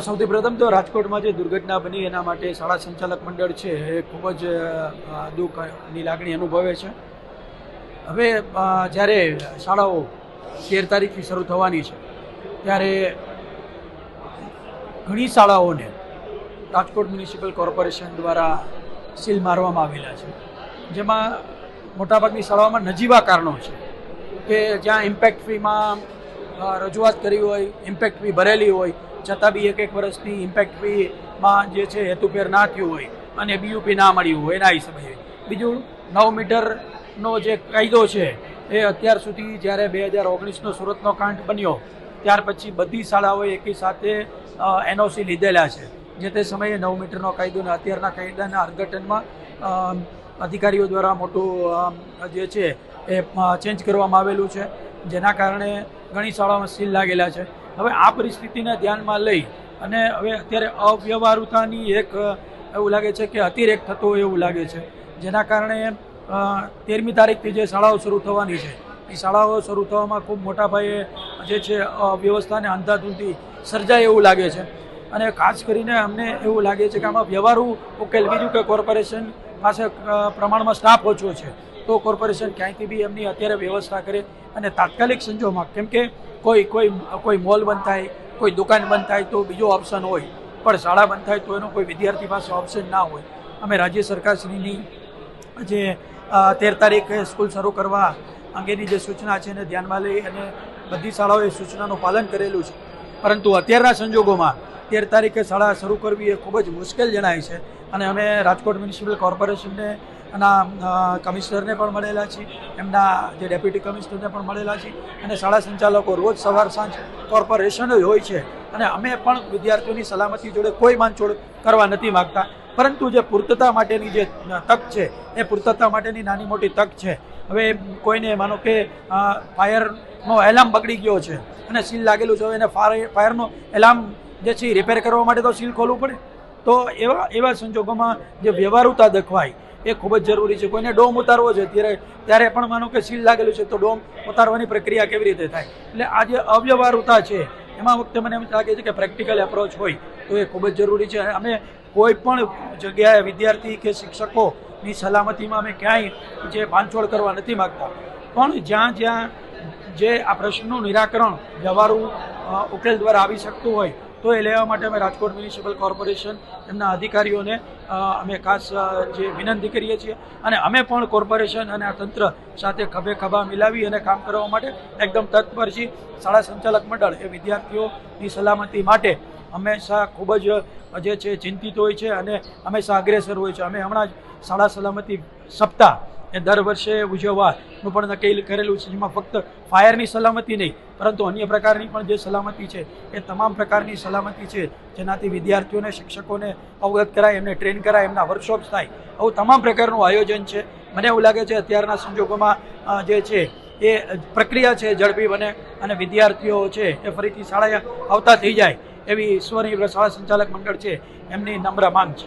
સૌથી પ્રથમ તો રાજકોટમાં જે દુર્ઘટના બની એના માટે શાળા સંચાલક મંડળ છે એ ખૂબ જ દુઃખની લાગણી અનુભવે છે. હવે જ્યારે શાળાઓ તેર તારીખથી શરૂ થવાની છે, ત્યારે ઘણી શાળાઓને રાજકોટ મ્યુનિસિપલ કોર્પોરેશન દ્વારા સીલ મારવામાં આવેલા છે, જેમાં મોટાભાગની શાળાઓમાં નજીવા કારણો છે. કે જ્યાં ઇમ્પેક્ટ ફીમાં રજૂઆત કરી હોય ઇમ્પેક્ટ ફી ભરેલી હોય, છતાં બી એક એક વર્ષની ઇમ્પેક્ટ ફીમાં જે છે હેતુફેર ના થયું હોય, અને બીયુપી ના મળ્યું હોય, એના હિસાબે. બીજું, નવ મીટરનો જે કાયદો છે, એ અત્યાર સુધી જ્યારે બે હજાર ઓગણીસનો સુરતનો કાંડ બન્યો, ત્યાર પછી બધી શાળાઓએ એકી સાથે એનઓસી લીધેલા છે. જે તે સમયે નવ મીટરનો કાયદો અને અત્યારના કાયદાના અર્ઘટનમાં અધિકારીઓ દ્વારા મોટું જે છે એ ચેન્જ કરવામાં આવેલું છે, જેના કારણે ઘણી શાળાઓમાં સીલ લાગેલા છે. હવે આ પરિસ્થિતિને ધ્યાનમાં લઈ અને હવે અત્યારે અવ્યવહારુતાની એક એવું લાગે છે કે અતિરેક થતો હોય એવું લાગે છે. જેના કારણે તેરમી તારીખથી જે શાળાઓ શરૂ થવાની છે, એ શાળાઓ શરૂ થવામાં ખૂબ મોટા પાયે જે છે વ્યવસ્થાને અંધાધૂંધી સર્જાય એવું લાગે છે. અને ખાસ કરીને અમને એવું લાગે છે કે આમાં વ્યવહારુ ઉકેલ, બીજું કે કોર્પોરેશન પાસે પ્રમાણમાં સ્ટાફ ઓછો છે. તો કોર્પોરેશન ક્યાંયથી બી એમની અત્યારે વ્યવસ્થા કરે અને તાત્કાલિક સંજોગમાં, કેમ કે કોઈ કોઈ કોઈ મોલ બંધ થાય, કોઈ દુકાન બંધ થાય તો બીજો ઓપ્શન હોય. પણ શાળા બંધ થાય તો એનો કોઈ વિદ્યાર્થી પાસે ઓપ્શન ના હોય. અમે રાજ્ય સરકારશ્રીની જે તેર તારીખે સ્કૂલ શરૂ કરવા અંગેની જે સૂચના છે એને ધ્યાનમાં લઈ અને બધી શાળાઓએ સૂચનાનું પાલન કરેલું છે. પરંતુ અત્યારના સંજોગોમાં તેર તારીખે શાળા શરૂ કરવી એ ખૂબ જ મુશ્કેલ જણાય છે. અને અમે રાજકોટ મ્યુનિસિપલ કોર્પોરેશનને એના કમિશનરને પણ મળેલા છીએ. એમના જે ડેપ્યુટી કમિશનરને પણ મળેલા છીએ. અને શાળા સંચાલકો રોજ સવાર સાંજ કોર્પોરેશન જ હોય છે. અને અમે પણ વિદ્યાર્થીઓની સલામતી જોડે કોઈ બાંધછોડ કરવા નથી માગતા. પરંતુ જે પૂર્તતા માટેની જે તક છે, એ પૂર્તતા માટેની નાની મોટી તક છે. હવે કોઈને માનો કે ફાયરનો એલાર્મ બગડી ગયો છે. અને સીલ લાગેલું છે. એને ફાયર ફાયરનો એલાર્મ જે છે એ રિપેર કરવા માટે તો સીલ ખોલવું પડે. તો એવા એવા સંજોગોમાં જે વ્યવહારુતા દખવાય એ ખૂબ જ જરૂરી છે. કોઈને ડોમ ઉતારવો છે, ત્યારે ત્યારે પણ માનો કે સીલ લાગેલું છે તો ડોમ ઉતારવાની પ્રક્રિયા કેવી રીતે થાય? એટલે આ જે અવ્યવહારુતા છે, એમાં વખતે મને એમ લાગે છે કે પ્રેક્ટિકલ એપ્રોચ હોય તો એ ખૂબ જ જરૂરી છે. અમે કોઈ પણ જગ્યાએ વિદ્યાર્થી કે શિક્ષકોની સલામતીમાં અમે ક્યાંય જે બાંધછોડ કરવા નથી માગતા. પણ જ્યાં જ્યાં જે આ પ્રશ્નનું નિરાકરણ વ્યવહારુ ઉકેલ દ્વારા આવી શકતું હોય, તો એ લેવા માટે અમે રાજકોટ મ્યુનિસિપલ કોર્પોરેશન એમના અધિકારીઓને અમે ખાસ જે વિનંતી કરીએ છીએ. અને અમે પણ કોર્પોરેશન અને આ તંત્ર સાથે ખભે ખભા મિલાવી અને કામ કરવા માટે એકદમ તત્પર છીએ શાળા સંચાલક મંડળ એ વિદ્યાર્થીઓની સલામતી માટે હંમેશા ખૂબ જ જે છે ચિંતિત હોય છે અને હંમેશા અગ્રેસર હોય છે. અમે હમણાં જ શાળા સલામતી સપ્તાહ એ દર વર્ષે ઉજવવાનું પણ નક્કી કરેલું છે, જેમાં ફક્ત ફાયરની સલામતી નહીં, પરંતુ અન્ય પ્રકારની પણ જે સલામતી છે, એ તમામ પ્રકારની સલામતી છે, જેનાથી વિદ્યાર્થીઓને, શિક્ષકોને અવગત કરાય, એમને ટ્રેન કરાય, એમના વર્કશોપ્સ થાય, આવું તમામ પ્રકારનું આયોજન છે. મને એવું લાગે છે અત્યારના સંજોગોમાં જે છે, એ પ્રક્રિયા છે, ઝડપી બને અને વિદ્યાર્થીઓ છે, એ ફરીથી શાળાએ આવતા થઈ જાય, એવી ઈશ્વરની શાળા સંચાલક મંડળ છે, એમની નમ્ર માંગ છે.